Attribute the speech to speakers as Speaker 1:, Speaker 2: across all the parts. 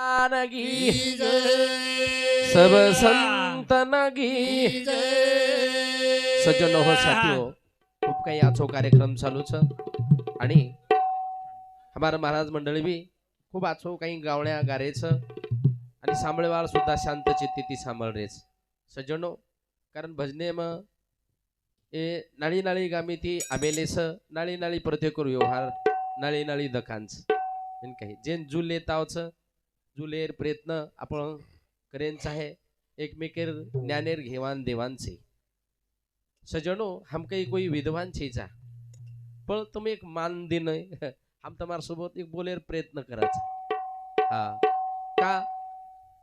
Speaker 1: नगी
Speaker 2: की.
Speaker 1: सब संत नगी
Speaker 2: की जय.
Speaker 1: सज्जन हो साथी हो खूप काही आजो कार्यक्रम चालू छ आणि हमारा महाराज मंडळी बी खूप आजो काही गावण्या गारेच. आणि सांभळेवाळ सुद्धा शांत चित्ती ती सांभाळ रेच. सज्जनो कारण भजने मग ए नाळी नाळी गामी ती आमेलेस. नाळी नाळी प्रत्येक व्यवहार नाळी नाळी दखांच. काही. जेन जुल येतावच जुलेर प्रयत्न आपण करेनच आहे. एकमेकेर ज्ञानेर घेवान देवांचे. सजनो हम काही कोई विद्वान छेचा पण तुम्ही एक मान दिन हम तमार सोबत एक बोलेर प्रयत्न करायचा. हा. का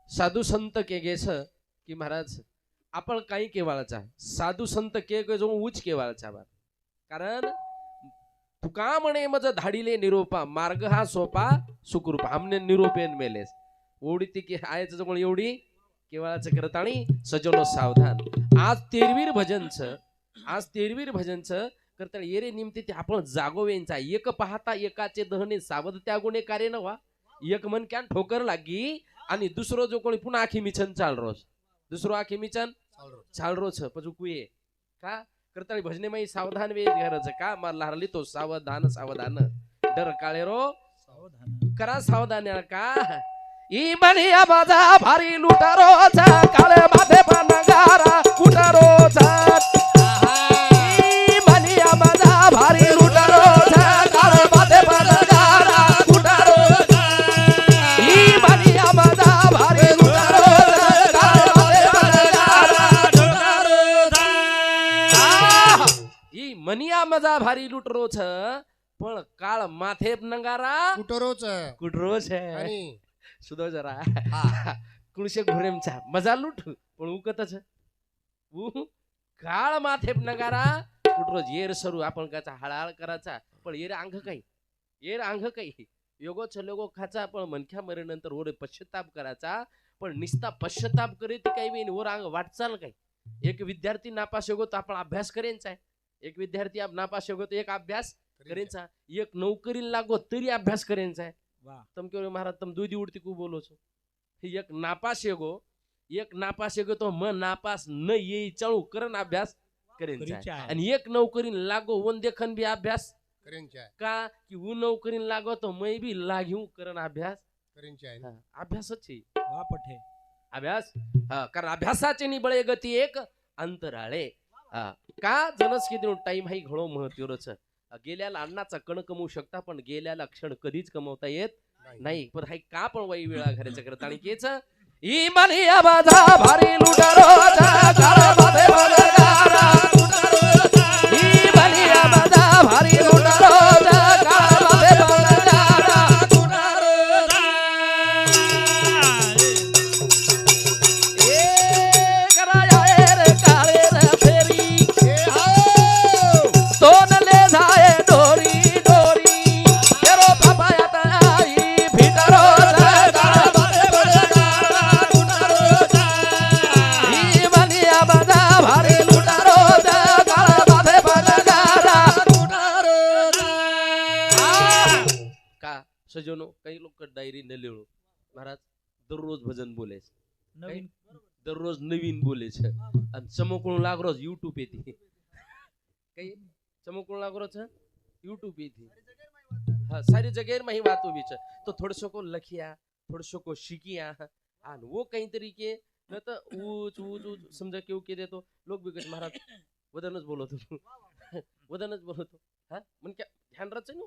Speaker 1: साधू संत के गेस की महाराज आपण काही केवाळाचा. साधू संत के गे जो उच केवाळाचा बार कारण तुका म्हणे मज धाडिले निरोपा मार्ग हा सोपा सुखरूपा. हमने निरोपेन मेलेस. ओढी ती की आयचं जवळ एवढी केवळाचं करत आणि सजवणं सावधान. आज तेरवीर भजनच आज तेरवीर भजनच करता येरे निमते ते आपण जागोवेंचा. एक पाहता एकाचे दहने सावध त्या गुणे कार्य नवा. एक मन क्यान ठोकर लागी आणि दुसरो जो कोणी पुन्हा आखी मिछन चाल रोज. दुसरो आखी मिछन चाल रोज. पजू कुये का? करताळी भजने माई सावधान वे घरच. का? मारला हरली तो सावधान सावधान. डर काळे रो. करा सावधान का? ई बनिया माझा भारी लुटारोचा काळे माथे पनगारा कुटारोचा ई बनिया माझा भारी लुटारोचा काळे माथे पनगारा कुटारोचा माझा भारी लुटारोचा काळे माथे पनगारा आह! ई मनिया मजा भारी लुटरो छ पण काळ माथे नंगारा
Speaker 2: कुटरोच
Speaker 1: कुटरो છે.
Speaker 2: आणि
Speaker 1: सुधो जरा.
Speaker 2: हा.
Speaker 1: कुणशे घोरेमचा. मजा लूट पण उकतच उ काळ माथे नगारा. कुठरोज येर सरू. आपण काचा हळाळ करायचा. पण येर अंग काही. येर अंग काही. योगो छलोगो खाचा. पण मनख्या मरेनंतर ओरे पश्चाताप करायचा. पण निस्ता पश्चाताप करे ती काही वेळ वर अंग वाटचाल काही. एक विद्यार्थी नापास होगो तर आपण अभ्यास करेनचा. एक विद्यार्थी नापास होगो तर एक अभ्यास करेनचा. एक नोकरी लागो तरी अभ्यास करेनचा. તમે કહો મહારાજ તમે દૂધી ઉડતી કુ બોલો છો? એક નાપાસ એગો એક નાપાસ એગો તો મ નાપાસ નહીં એ ચણું કરન અભ્યાસ કરીને
Speaker 3: જાય.
Speaker 1: અને
Speaker 3: એક
Speaker 1: નવ કરીને લાગો વન દેખન બી અભ્યાસ. કરીને
Speaker 2: જાય. કા
Speaker 1: કે હું નવ કરીને લાગો તો મય બી લાગ્યું કરન અભ્યાસ.
Speaker 2: કરીને જાય
Speaker 1: અભ્યાસ જ છે.
Speaker 3: વાહ પઠે.
Speaker 1: અભ્યાસ? હા કારણ અભ્યાસાચી ની બળે ગતિ એક અંતરાળે. હા કા જનસ કીધું ટાઈમ હાઈ ઘણો મહત્વનો છે. गेल्याला अन्नाचा कण कमवू शकता पण गेल्याला क्षण कधीच कमवता येत नाही. पण हाय का पण वाई वेळा घराच्या करत आणि केच? ई मनिया माझा भारी लुटारो लोक डायरी न लिहू महाराज दररोज भजन बोलायच.
Speaker 3: नवीन.
Speaker 1: दररोज नवीन बोलायच. आणि चमकून लागरोज युट्यूब येते. काही चमकून लागरोच युट्यूब येते. हाँ सारी जगह में ही बात हो बीच तो थोड़सो को लखिया थोड़सो को शिकिया. हाँ वो कहीं तरीके न तो ऊंच ऊंच ऊंच समजा क्यों के दे तो लोग भी कहते महाराज वदनच बोलो तो वदनच बोलो तो हा मन क्या ध्यान राहतं ना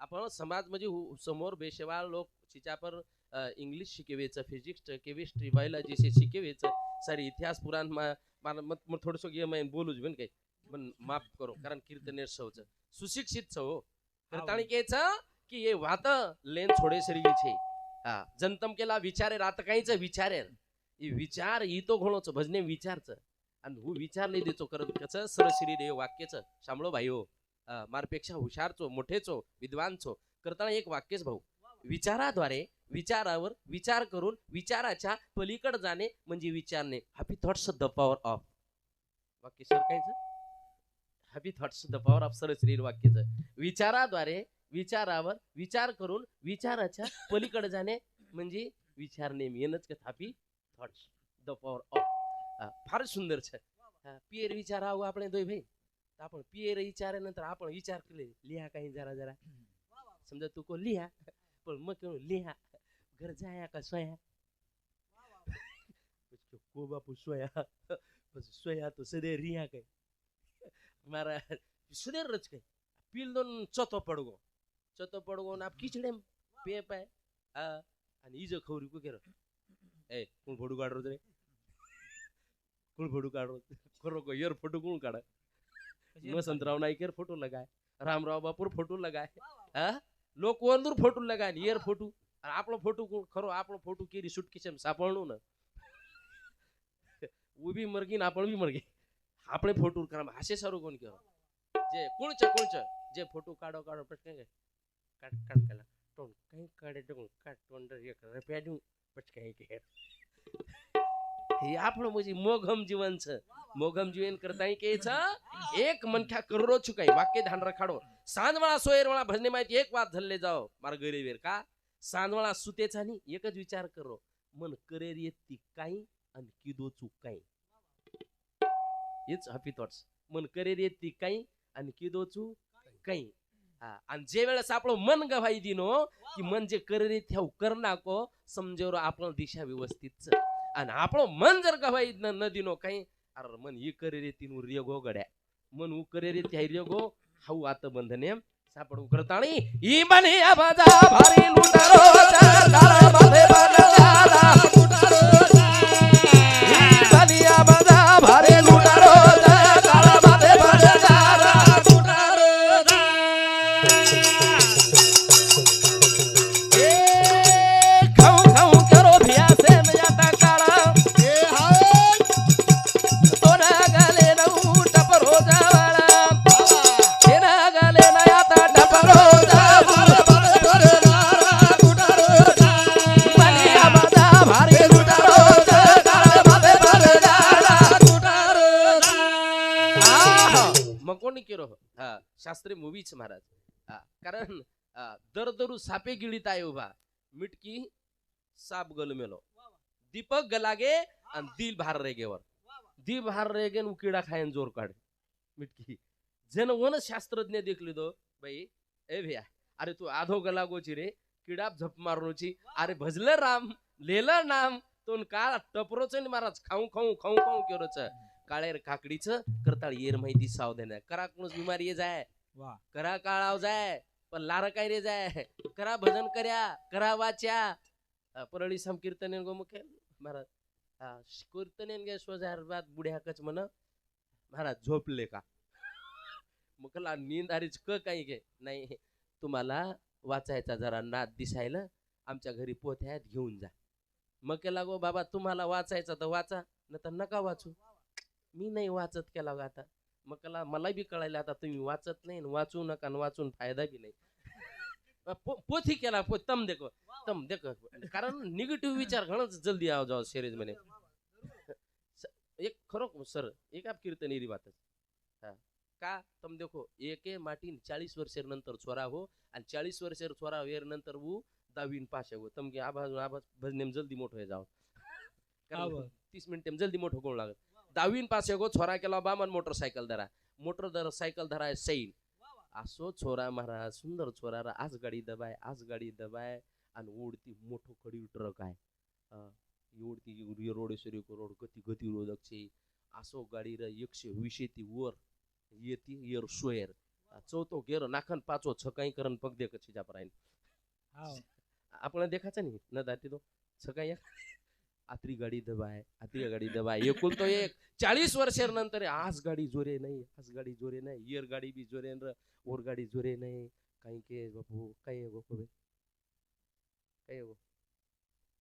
Speaker 1: आपण समाज म्हणजे हु- समोर बेशेवाळ लोक चिचापर इंग्लिश शिकवेचं फिजिक्स केमिस्ट्री बायोलॉजी से शिकवेचं. सारी इतिहास पुराण थोडस बोलूच पण काही पण माफ करो कारण कीर्तनेर सवच. सुशिक्षित की ये वात लेन छोडे सरी छे हा जनतम केला विचारे रात काहीच विचारे विचार ई तो घणोच भजने विचारच. आणि हु विचार नाही देचो करत कसं सरश्री देव वाक्यच. शांबळो भाई हो. मारपेक्षा हुशारचो मोठेचो विद्वानचो करताना एक वाक्यच भाऊ विचाराद्वारे विचारावर विचार करून विचाराच्या पलीकड जाणे म्हणजे विचारणे happy thoughts the power of वाक्य सर कायच happy thoughts the power of sir Shri वाक्याचं विचाराद्वारे विचारावर विचार करून विचाराच्या पलीकडे जाणे म्हणजे विचार नेहमी येणंच का happy thoughts the power of फार सुंदर છે હા, પિયર વિચાર આવું આપણે દોય ભાઈ तर आपण पिएर विचारल्यानंतर आपण विचार केले लिहा काही जरा जरा. समजा तू को लिहा पण मग लिहा. घर जाया का सोया? को बापू सोया? सोया तो सदे रिया काय? मारा सुधेर रच काय? पिल दोन चतो पडगो. चतो पडगो ना किचडे पे पाय. आणि इज खवरी को ए कोण फोटो काढ रे कोण फोटो काढ खरो को यर फोटो कोण काढा? वसंतराव नाईकर फोटो लगाय रामराव बापूर फोटो लगाय हा? लोक वंदूर फोटो लगाय येर फोटो. आपला फोटो खरो आपला फोटो केरी सुटकिशम सापडणू ना. उभी मरगी ना आपण बी मरगी. आपले फोटो करा असे सर्व कोण केलं? जे कोणच कोणच? जे फोटो काढो काढो प्रश्न काय काट काट केला टोन काही काढे टोन काट एक देऊ पटकन आपलं म्हणजे मोघम जीवन च मोघम जीवन करता के केच. एक मनख्या करोडो चुका वाक्य ध्यान रखाडो. सांजवाळा सोयर वाला भरणे माहिती एक वाद धरले जाओ. मार गैरवीर का? सांजवाळा सुतेच आणि एकच विचार करो. मन करेर येत ती काय आणि ती दो चूक काय इट्स हॅपी थॉट्स मन करेर येत ती काय आणि की दो चूक काय आणि जे वेळेस आपलं मन गवाई दिनो की मन म्हणजे करेर येत ठेव करणार आपण दिशा व्यवस्थित च. आणि आपलं मन जर गवाई न न दिनो काही अरे मन ही करे रे तीन रेगो गड्या मन उ करे रे त्या रेगो हाऊ आता बंधने सापडू करताणी ई बने आबाजा भारी लुटारो मूवीच महाराज. कारण दरदरू दर दरू सापे गिळीत आहे उभा. मिटकी साप गल मेलो दीपक गलागे आणि दिल भार रेगेवर. दिल भार रेगे न किडा खायन जोर काढ. मिटकी. जन वन शास्त्रज्ञ देखली दो बाई ए भैया अरे तू आधो गलागोची रे किडा झप मारूची अरे भजलं राम लेलं नाम तो काळ टपरोच महाराज खाऊ खाऊ खाऊ खाऊ केरोच. काळेर काकडीच करताळ येर माहिती सावधान करा कोणच बिमारी ये जाय.
Speaker 3: वा.
Speaker 1: करा काळाव जाय पण लार काय रे जाय? करा भजन कर्या करा वाच्या परळी समकीर्तन गो मुखे. महाराज हा, कीर्तन गे स्वजार बुढ्या कच म्हण. महाराज झोपले का? मुकला नींद आरीच क काही घे. नाही तुम्हाला वाचायचा जरा नाद दिसायला आमच्या घरी पोथ्यात घेऊन जा. मग केला गो बाबा तुम्हाला वाचायचा तर वाचा न तर नका वाचू. मी नाही वाचत केला गो आता. मग कला मला बी कळायला आता तुम्ही वाचत नाही वाचू नका वाचून फायदा बी नाही. पो- पोथी केला पो तम देखो तम देखो. कारण निगेटिव्ह विचार घणच जल्दी आव जाओ सिरीजमध्ये. एक खरो सर एक आप कीर्तन एरी बात हा. का? तम देखो एके माटीन चाळीस वर्षेर नंतर छोरा हो आणि चाळीस वर्षेर छोरा वेर नंतर वो दहावीन पास हो. तम की आभास आभास भजनेम जल्दी मोठो जाओ
Speaker 3: आवा.
Speaker 1: तीस मिनिट जल्दी मोठो कोण लागत दहावीन पास गो छोरा केला बामन मोटरसायकल धरा। मोटर धर सायकल धराय सैन। असो छोरा महाराज सुंदर छोरा रा आज गाडी दबाय आज गाडी दबाय आणि ओढती मोठो खडी ट्रक आहे। अं, ओढती रोड सरी रोड गती गतिरोधक छे। असो गाडी र एकशे वीस येती वर येती यर सोयर। चौथो गेर नाखन पाचो छकाई करन पग दे कच्छी जा परायन आपण देखाचं नाही न दाती तो? छकाई आत्री गाडी दबाय आत्री गाडी दबाय एकूण तो एक चाळीस वर्षानंतर आज गाडी जोरे नाही आज गाडी जोरे नाही. इयर गाडी बी जोरे र ओर गाडी जोरे नाही. काही के बापू काही गो कोबे काही गो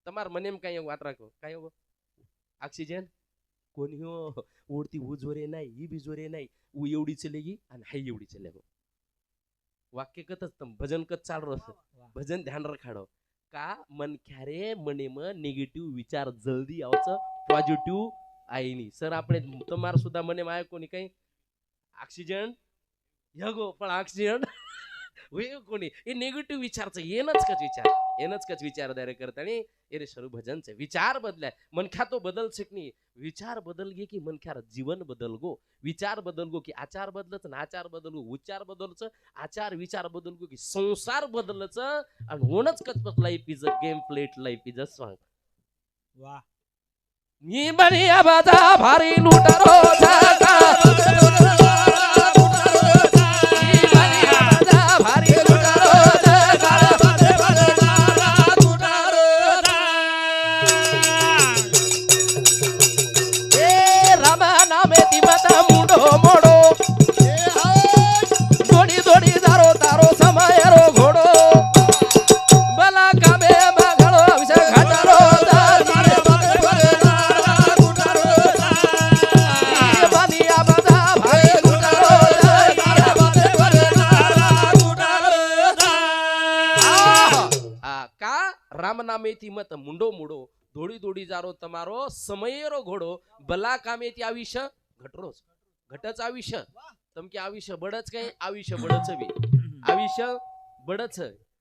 Speaker 1: तमार मनेम काही गो आत्रा को काय गो ऑक्सिजन कोणी हो? ओढती हू जोरे नाही ही बी जोरे नाही. ऊ एवढी चले गी आणि हाय एवढी चले गो वाक्य कतच भजन कत चालू
Speaker 3: असत
Speaker 1: भजन ध्यान रखाडव का मन ख्यारे मने म निगेटिव्ह विचार जल्दी आवचं पॉझिटिव्ह आईनी सर આપણે તમાર સુધા મને માં કોની કઈ ઓક્સિજન યગો પણ ઓક્સિજન होय कोणी हे निगेटिव्ह विचारचं येणच कच विचार येणच कच विचार दारे करतानी ये रे शरू भजनचे विचार बदलाय. मनख्या तो बदल शिकणी विचार बदल गे की मनख्यार जीवन बदल गो विचार बदल गो की आचार बदलच ना आचार बदल गो उच्चार बदलच? आचार विचार बदल गो की संसार बदलच? आणि होणच कच life is a game play it life is a song
Speaker 2: वा
Speaker 1: मी बनी आबाजा भारी लुटारो मी ઘોડી દોડી જારો તમારો સમયેરો ઘોડો ભલા કામેથી આવીશ ઘટરો ઘટચ આવીશ તમ કે આવીશ બળચ કઈ આવીશ બળચ બી આવીશ બળચ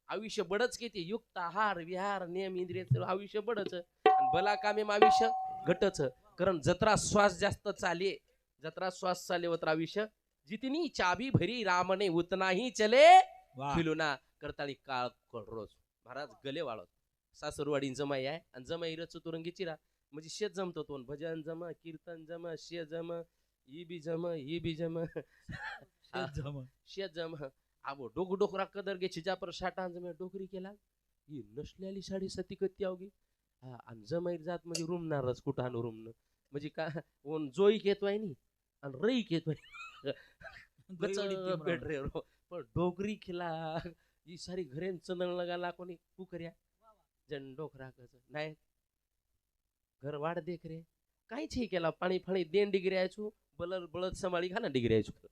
Speaker 1: आयुष्य बडच किती युक्त आहार विहार नियम इंद्रिय आयुष्य बडच. आणि भला कामे आयुष्य घटच. कारण जत्रा श्वास जास्त चाले. जत्रा श्वास चाले वत्र आयुष्य जितनी चाबी भरी रामने उतना ही
Speaker 2: चले
Speaker 1: फिलुना करताळी काळ कळरोज. महाराज गले वाळत. सासरवाडी जमाई आहे आणि जमाई रच चतुरंगी चिरा म्हणजे शेत जमतो तो भजन जम कीर्तन जम शे जम ही बी जम ही बी जम.
Speaker 2: शेत जम.
Speaker 1: शेत जम. आबो डोक डोकरा कदर गे छिजापर शाटा जम डोकरी केला ही नसलेली साडी सती कत्ती अवगी हा आणि जमाई जात म्हणजे रुमणारच कुठान रुमन? म्हणजे का ओन जोई घेतोय नी आणि रई पेट रे रो पण डोगरी खिला ही सारी घरेन चंदन लगाला कोणी तू कर्या जन डोकरा कच नाही घर वाढ देख रे काहीच हे केला पाणी फाणी देन डिग्री डिग्र्यायचू बलर बळद समाळी घाला डिग्र्यायचू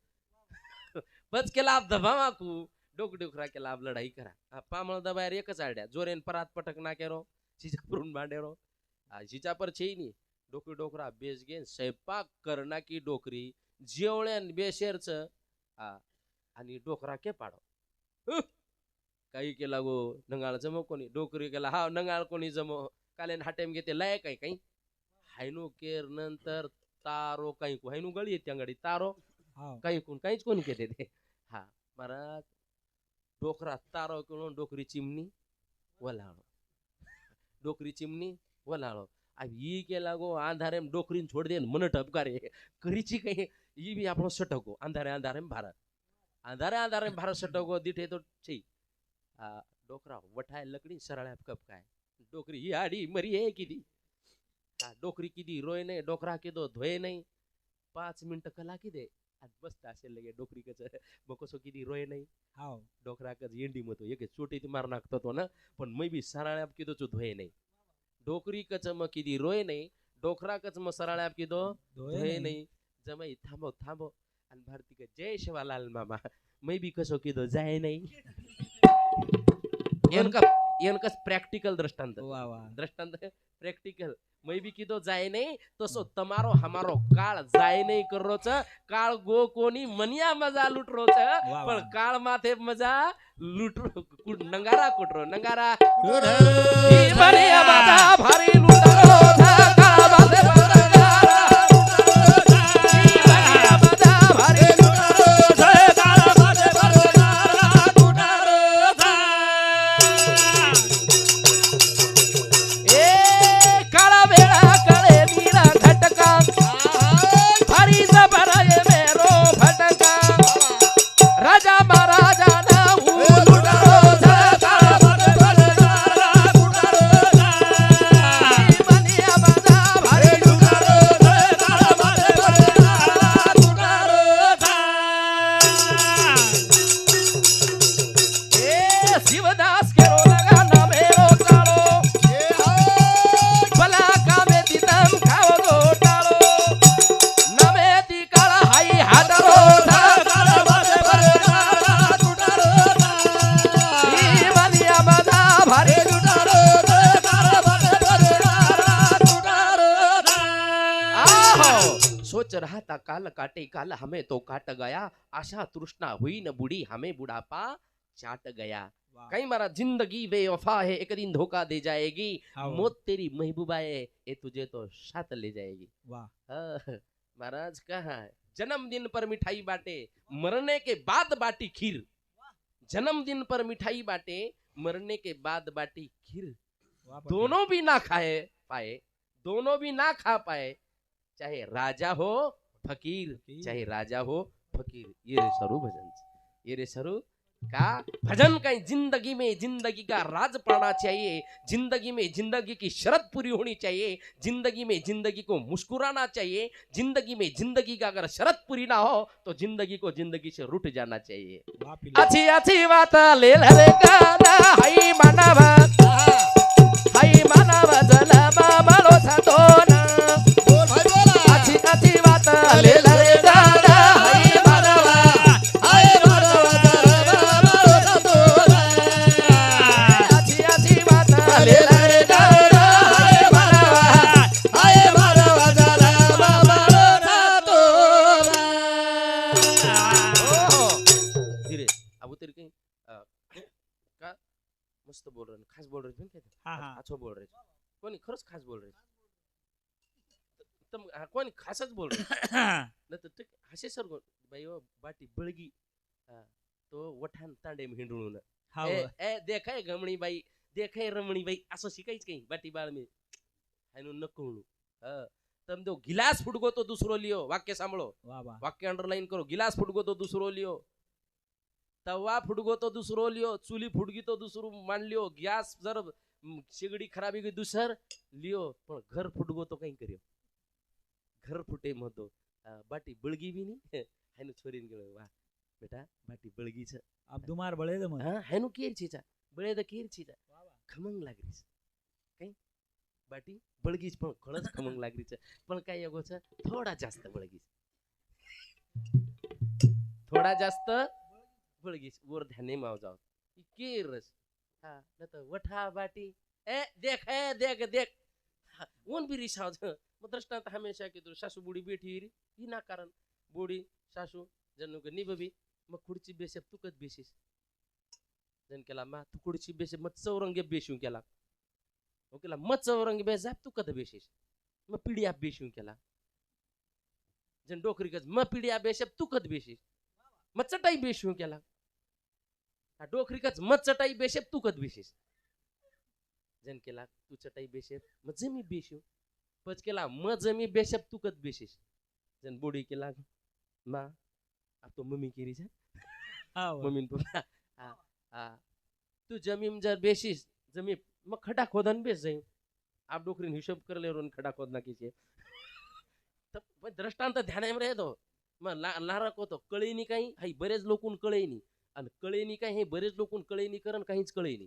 Speaker 1: बस केला दबा माकू डोक डोकरा केला आप लढाई करा. हा, पामळ दबायर एकच आड्या जोरेन परात पटक ना केरो शिजापरून भांडेरो शिजापर छेनी डोकरी डोकरा बेस घेन स्वयंपाक करना की डोकरी जेवळ्यान बेशेरच हा आणि डोकरा के पाडो. हं. काही केला गो नंगाळ जमव कोणी डोकरी केला हा नंगाळ कोणी जमव. कालेन हा टाइम घेते लय काही काही? हायनो केर नंतर तारो काही कोण हायनू गळी येते अंगडी तारो काही कोण काहीच कोणी केले ते. हा महाराज डोकरा तारो किंवा डोकरी चिमणी वलाळो. डोकरी चिमणी वलाळो. ई केला गो अंधारे डोकरी डोकरीन छोड़ दे मन टपकारे. करीची काही ई भी आपण सटको अंधारे अंधारे भारत. अंधारे अंधारे भारत सटको दिठे तो ठीक डोकरा वठाय लकडी सरळ्या कप काय? डोकरी ही आडी मरी आहे किती? डोकरी किती रोय नाही डोकरा किदो धोय नाही? पाच मिनिटं कला किदे मस्त असेल लगे डोकरी कच. बकसो किती रोय नाही?
Speaker 2: हाव.
Speaker 1: डोकरा कच इंडी मतो. एक चोटीत मार नागतो तो ना. पण मी बी सराळ्याप किदोचो
Speaker 2: धोय नाही?
Speaker 1: डोकरी
Speaker 2: कच
Speaker 1: मग किती रोय नाही? डोकरा कच मग सराळ्याप किदो धोय नाही. जमाई थांबव थांबव आणि भारती जय शिवालाल मामा. मी बी कसो किदो जाय नाही? इनका इनका प्रैक्टिकल दृष्टांत दृष्टांत प्रैक्टिकल मैं भी कीधो जाए नहीं तो सो तमारो हमारो काल जाए नै कर छ काल गो कोनी मनिया मजा लुटरो छ पर काल माथे मजा लुट रो नंगारा कुट रो नंगारा भारी था काल काटे काल हमें तो काट गया। आशा तृष्णा हुई न बुढ़ी हमें बुढ़ापा चाट गया. कहीं मारा ज़िंदगी बेवफा है एक दिन धोखा दे जाएगी। मौत तेरी महबूबा है ये तुझे तो साथ ले जाएगी।
Speaker 2: वाह.
Speaker 1: हाँ, महाराज कहा है? जन्मदिन पर मिठाई बांटे मरने के बाद बाटी खीर। जन्मदिन पर मिठाई बांटे मरने के बाद बाटी खीर। दोनों भी ना खाए पाए दोनों भी ना खा पाए चाहे राजा हो फकीर. चाहे राजा हो फकीर। ये रे सरू भजन ये रे सरू का भजन का ज़िंदगी में ज़िंदगी का राज पड़ना चाहिए ज़िंदगी में ज़िंदगी की शरत पूरी होनी चाहिए ज़िंदगी में ज़िंदगी को मुस्कुराना चाहिए ज़िंदगी में ज़िंदगी का अगर शरत पूरी ना हो तो ज़िंदगी को ज़िंदगी से रुट जाना चाहिए। अच्छी अच्छी बात ले गाना हाई मानव हाई मानव जन्म मरो सतोना बोल रहे हैं, बोल रहे हैं
Speaker 2: हा, हा.
Speaker 1: अच्छो बोल रहे हैं. कोणी खरंच खास बोल रहे हैं. तर मग, हा, कोणी खासच बोल रहे हैं. नाही तर ते हसे सर गो- बाई ओ, बाटी बळगी हा, तो वठाण तांडे हिंडून
Speaker 2: हा,
Speaker 1: ए
Speaker 2: वा.
Speaker 1: ए देखाय गमणी बाई देखाय रमणी बाई असं शिकायच काही बाटी बाळ मी हायनो नको म्हणू हा. तम दो गिलास फुटगो तो दुसरो लियो वाक्य सांभळो
Speaker 2: वाह, वाह.
Speaker 1: वाक्य अंडरलाईन करो गिलास फुटगो तो दुसरो लियो तवा फुटगो तो दुसरो लियो चुली फुटगी तो दुसरो मान लियो गॅस जर शेगडी खराबी गई दुसर लियो पण घर फुटगो तो काही करियो. घर फुटे हा, बाटी बळगी बी नाही हायनो छोरीन गेलो वा बेटा बाटी बळगीच
Speaker 2: अब दुमार बळे दे मग.
Speaker 1: हा हायनो केर छीचा बळे द केर छीचा. खमंग लागरीच काही बाटी बळगीच पण खरंच खमंग लागरीच पण काय योगोच? थोडा जास्त बळगीच. थोडा जास्त बळगीच वर ध्याने माव जाव. केरस हा. न तर वठा बाटी. ए देख ए देख देख. ऊन भी रिसाव मग दृष्टांत हमेशा की तू सासू बुडी बेठी री ही ना कारण. बुडी सासू जणू का निबबी मग खुडची बेशेप तुकत बेशीस. जण केला मा तू खुडची बेशेप मग चौरंगे बेशू केला. मग केला मग चौरंगे बेस तू कत बेशीस. मग पिढी बेशू केला. जण डोकरी कच मग पिढी बेशेप तू कत बेशीस. मग चटाई बेशू केला. हा डोकरी कच मग चटाई बेशेप तू कत बेशीस जण केला तू चटाई बेशेप मग जमी बेशू पच केला मग जमी बेशेप तू कत बेशीस जण बोडी केला मा अब तो मम्मी केरी जा.
Speaker 2: हा, वा.
Speaker 1: मम्मीन पुन्हा हा हा तू जमीन जर बेशीस जमीन मग खडा खोदन बेस जाईन. आप डोकरीन हिशोब करले रोन खडा खोदना किचे तर पण दृष्टांत रे तो मग ला होतो कळेनी काही? हाई बरेच लोकून कळेनी. आणि कळेनी काही हे बरेच लोकून कळेनी करण काहीच कळेनी.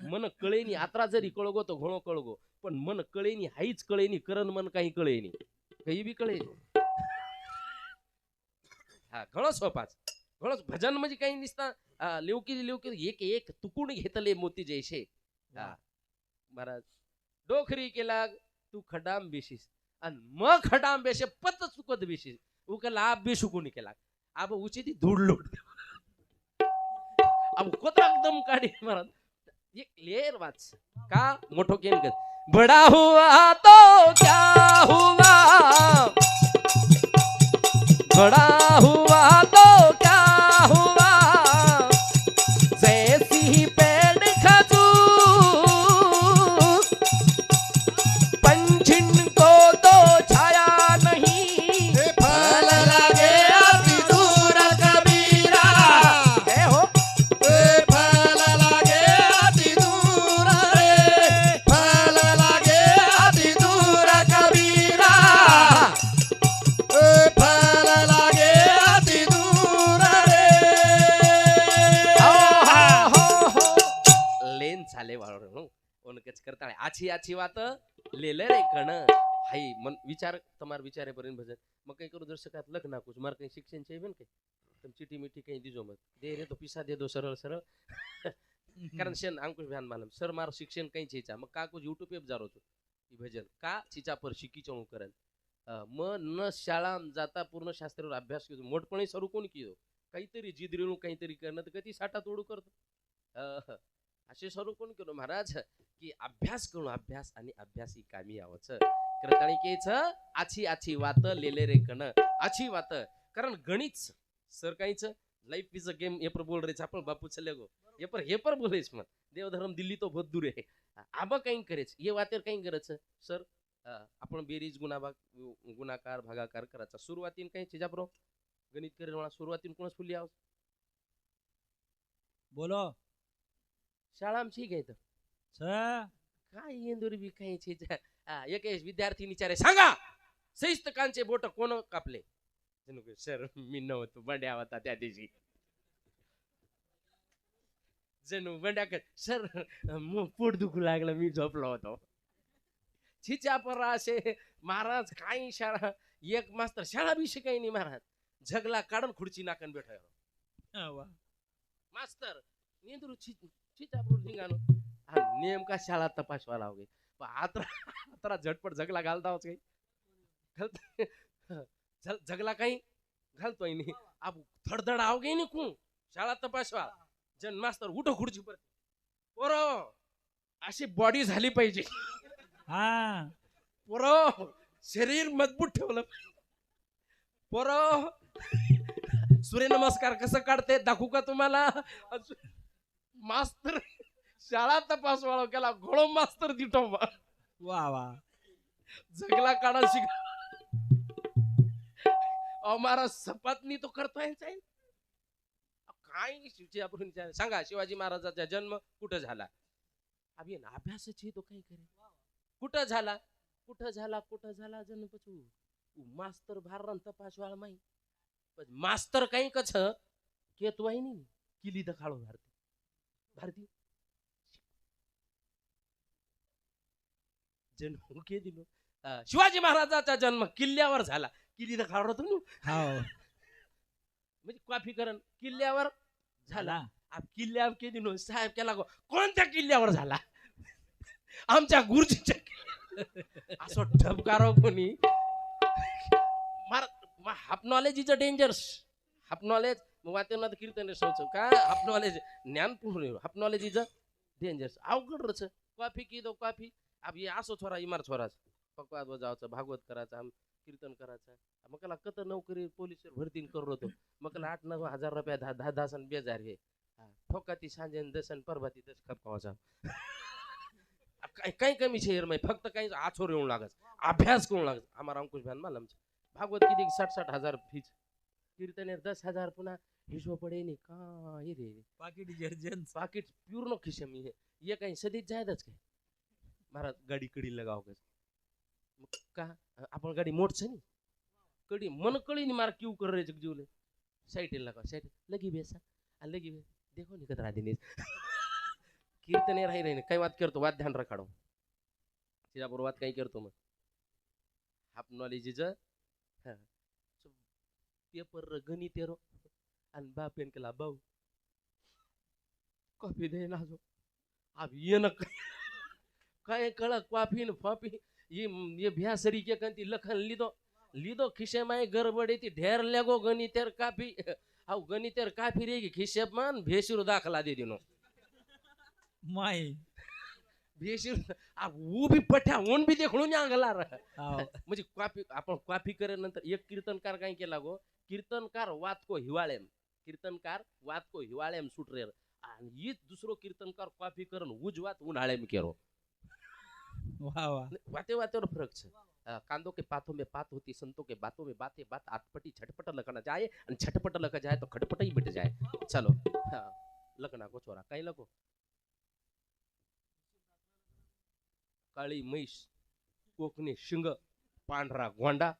Speaker 1: मन कळेनी आत्रा जरी कळगो तो घोळो कळगो पण मन कळेनी हाईच कळेनी करण मन काही कळेनी. काही बी कळेनी. हा घळस सोपाच हो घणोच भजन म्हणजे काही दिसता आ, लेवकी लेवकी एक एक तुकून घेतले मोती जैसे हा. महाराज डोखरी केला तू खडाम बेशीस आणि मग खटांबेशे पत चुकत बेशीस उकल आप बेशू कोणी केला. आप उची ती धूड लोट अब कोत्रा एकदम काढी महाराज एक लेर वाच. का? मोठो केन गत बडा हुआ तो क्या हुआ? बड़ा हुआ
Speaker 3: चिवात लेले रे
Speaker 1: कण. हाय मन विचार तुम्हार विचारे पर्यंत भजन. मग काही करू दर्शकात लग ना कुछ मारा काही शिक्षण चाहिए काही. चिठी मिठी काही दिजो मग दे रे तो पिसा दे दो सरळ सरळ. कारण शेन अंकुश भान मालम. सर मार शिक्षण काही चेचा मग का कुछ युट्यूब एप तू. भजन. का चिचा पर शिकी चौ करेल म न शाळा जाता पूर्ण शास्त्रावर अभ्यास केलो मोठपणे सरू कोण केलो काहीतरी जिद्रिणू काहीतरी करणं तर कधी साठा तोडू करतो. असे सर्व कोण केलो महाराज? की अभ्यास करू अभ्यास आणि अभ्यास ही कामी यावंच. क्रताळिकेच आची आची वात लेले रे कण. आची वात. कारण गणित सर काहीच? लाईफ इज अ गेम हे पर बोल रे आपण बापू चले गो. हे पर हे पर बोलेच मग देवधर्म दिल्ली तो बहुत दूर आहे. आबा काही करेच. हे वातेर काही करायचं? सर अं, आपण बेरीज गुणाभाग गुणाकार भागाकार करायचा. सुरुवातीन काही चिजा गणित करेल म्हणा सुरुवातीन कोणच फुली आहोत
Speaker 2: बोलो.
Speaker 1: शाळा आमची
Speaker 2: छ
Speaker 1: काय इंदुरी हा, एक विद्यार्थी विचारे सांगा सहिस्तकांचे बोट कोण कापले? सर मी नव्हतो बंड्या होता त्या दिवशी. जणू बंड्या सर पोट दुखू लागलं मी झोपलो होतो. छिच्या पर असे महाराज काही शाळा एक मास्तर शाळा बी शिकाय नाही महाराज. झगला काढून खुर्ची नाकन बैठाय
Speaker 2: हा, वा.
Speaker 1: मास्तर नेंदरू चिचापूर हा नेमका शाळा तपासवा लावगे पण आत्रा आत्रा झटपट झगला घालता होच काही. घालत झगला काही? घालतोय नाही. आप थडधड आवगे नाही कू शाळा तपासवा. जन मास्तर उठो खुर्ची पर पोरो अशी बॉडी झाली पाहिजे.
Speaker 2: हा.
Speaker 1: पोरो शरीर मजबूत ठेवलं पोरो सूर्य नमस्कार कसं काढते दाखवू का तुम्हाला? मास्तर शाळा तपास वाळव केला घोडो मास्तर दिटो
Speaker 2: वा वा.
Speaker 1: जगला काढा शिक अहो महाराज सपातनी तो करतोय. काय शिवची आपण सांगा शिवाजी महाराजाचा जन्म कुठं झाला? अभि ना अभ्यासाची तो काही करे कुठं झाला? कुठं झाला? कुठं झाला? जन्म पचू मास्तर भारण तपास वाळ माही पण मास्तर काही कच केत वाहिनी किली द खाळो भारती. भारती जन्म के दिलो. अं, शिवाजी महाराजाचा जन्म किल्ल्यावर झाला. किल्ली द खाळो तुम्ही
Speaker 2: हाव
Speaker 1: म्हणजे कॉफीकरण किल्ल्यावर झाला. आप किल्ल्यावर के दिनो साहेब केला गो. कोणत्या किल्ल्यावर झाला? आमच्या गुरुजीच्या किल्ल्यावर. असं ठपकारो कोणी. Half knowledge is a dangerous half knowledge वाचनात कीर्तन सोच का? हाफ नॉलेज ज्ञान पूर्ण हाफ नॉलेज इज अ अवघड रच. कॉफी की दो कॉफी. अब ये असो छोरा इमार छोराच पकवाद बजावचं भागवत करायचं आम कीर्तन करायचं. मग कला कत नोकरी पोलीस भरतीन करू होतो मग कला आठ नऊ हजार रुपया दहा दहा दहा सन बेजार हे. ठोकाती सांजेन दसन परभाती दस खपकावाचा काही काही कमी शहर मै फक्त काही आछोर येऊन लागत. अभ्यास करून लागत. आम्हाला अंकुश भान मला भागवत किती? साठ साठ हजार फीज कीर्तनेर दस हजार पुन्हा हिशो पडे नाही का हे रे?
Speaker 2: पाकिट डिटर्जंट
Speaker 1: पाकिट पूर्ण खिशे मी हे. ये काही सदीत जायदच काय? महाराज गाडी कडी लगाव कस मग का? आपण गाडी मोडच नाही. कडी मन कळी मार क्यू कर रे जगजीवले. साईट लगाव साईट लगी बेसा आ लगी बे. देखो निकत राहते नाही कीर्तने राही राही काही वाद करतो? वाद ध्यान रखाडो. तिच्याबरोबर वाद काही करतो मग. हाफ नॉलेज इज पेपर गणित रो. आणि बा पेन केला भाऊ कॉफी दे ना जो अब ये न काय कळ कॉफी न फॉफी ये ये भ्यासरी के कंती लखन लिदो लिदो खिशे माय गडबड ती ढेर लेगो गणितेर काफी अहो गणितेर काफी रे खिशे मान भेशीर दाखला दे दिनो।
Speaker 2: माय.
Speaker 1: भेशीर आ वो भी पठ्या ओन भी देखणून अंगला म्हणजे कॉफी आपण कॉफी करे नंतर एक कीर्तनकार काय केला गो कीर्तनकार वात को हिवाळेम कीर्तनकार वात को हिवाळेम सुटरेर. आणि हीच दुसरो कीर्तनकार कॉफी करण उजवात उन्हाळेम केरो.
Speaker 2: वा वा.
Speaker 1: वाते वातेवर फरक अ, कांदो के पाथों में पात होती संतों के बातों में बातें बात आटपटी छटपट लखना जाए आणि छटपट लख जाए तो खटपट ही मिट जाए चलो लखना को छोरा काही लको काळी म्हैस कोकणे शिंग पांढरा गोंडा.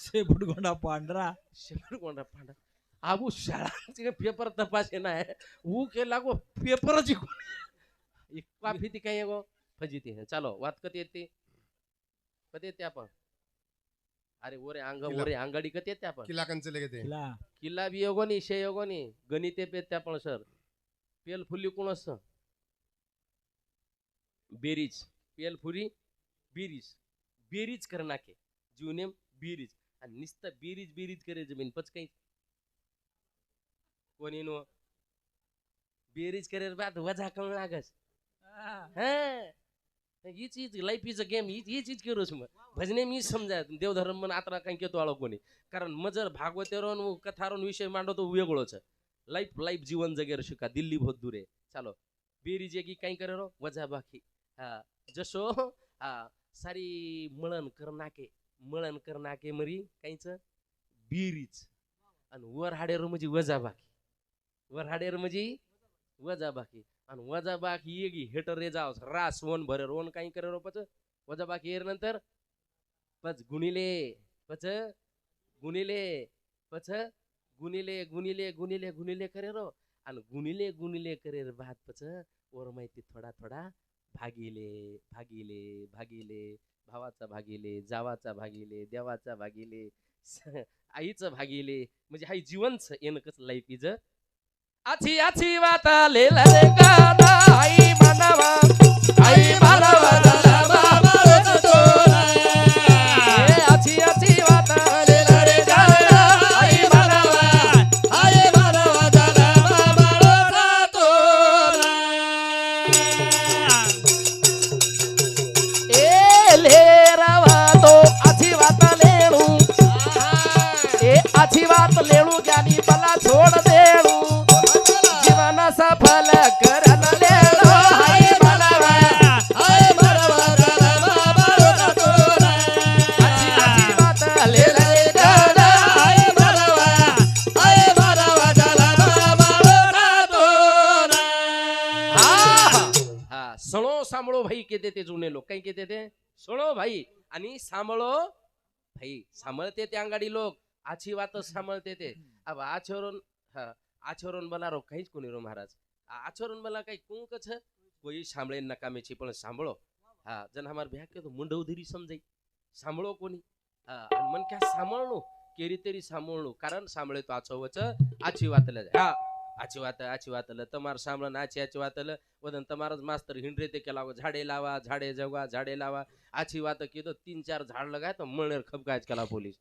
Speaker 2: शेपूट गोंडा पांढरा.
Speaker 1: शेवट गोंडा पांढरा. आबू शाळा पेपर तपासे ना ऊ के लागो पेपरच कॉफी ती काही गो फजिती है चलो वात कधी येते. कधी येते आपण? अरे ओरे अंग. ओरे अंगडी कधी येते आपण?
Speaker 4: किल्ला कंचले ते
Speaker 2: तिला
Speaker 1: किल्ला बी योगो नी शे योगो नी. गणिते पे त्या पण सर. पेल फुली कोण असत? बेरीज. पेल फुली बेरीज. बेरीज कर नाके जीवनेम बेरीज. आणि नुसतं बेरीज बेरीज करे जमीन. पच काही कोणी नो? बेरीज करेर बाद वजा कळून लागस हीच हीच लाईफ इज अ गेम हीच हीच हीच करूस मग भजने मी समजा देवधर्म मन आता काही केतो आलो कोणी. कारण मजर भागवतेरोन कथारोन विषय मांडतो वेगळोच. लाईफ लाईफ जीवन जगेर शिका दिल्ली बहुत दूर आहे. चालो. बेरीज की काही करे रो वजा बाकी. हा. जसो हा. सारी मळण कर नाके. मळण कर नाके मरी काहीच? बेरीज. आणि वर हाडेर म्हणजे वजा बाकी. वराडेर म्हणजे वजा बाकी आणि वजा बाकी ये गी हेटर रे जाव रास वन भरेर रोन काही करे रो पच. वजाबाकी येर नंतर पच गुणिले पच गुणिले पच गुणिले गुणिले गुणिले गुणिले करे रो. आणि गुणिले गुणिले करे भात पच. वर माहिती थोडा थोडा भागिले भागिले भागिले. भावाचा भागिले जावाचा भागिले देवाचा भागिले. स- आईचं भागिले. म्हणजे हाय जीवनच येणं कस लाईफ इज? आची आची वाता लेला रे गादा आई मानवा आई केते ते जुने लोक काही केते ते? सोडो भाई आणि सांभाळो भाई. सांभाळते ते अंगाडी लोक. आची वात सांभाळते ते. आचरण आचरण मला रो काहीच कोणी रो महाराज. आचरण बला काही कुंकच कोई सांभळे नकामेची पण सांभळो. हा जन हमार भ्या के तो मुंडव धीरी समजाई. सांभळो कोणी? मन क्या सांभाळणो? केरी तरी सांभाळणो. कारण सांभळे तो आचोवच आची वातल्या हा आची वात आची वातल तमार सामलन आची आची वातल. वदन तमारच मास्तर हिंडरे ते केला झाडे लावा झाडे जगवा झाडे लावा. आची वात किदो तीन चार झाड लगाय तो मळणेर खपकायच केला पोलीस.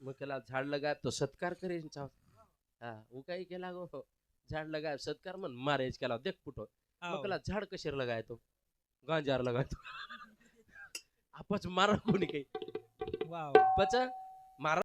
Speaker 1: मग केला झाड लगाय तो सत्कार करेन चा हा उ काही केला गो. झाड लगाय सत्कार म्हण मारेच केला. देख पुटो मग केला झाड कशेर लगाय तो? गांजार लगाय तो. आपच मारा कोणी काही.
Speaker 2: वा
Speaker 1: पच? मारा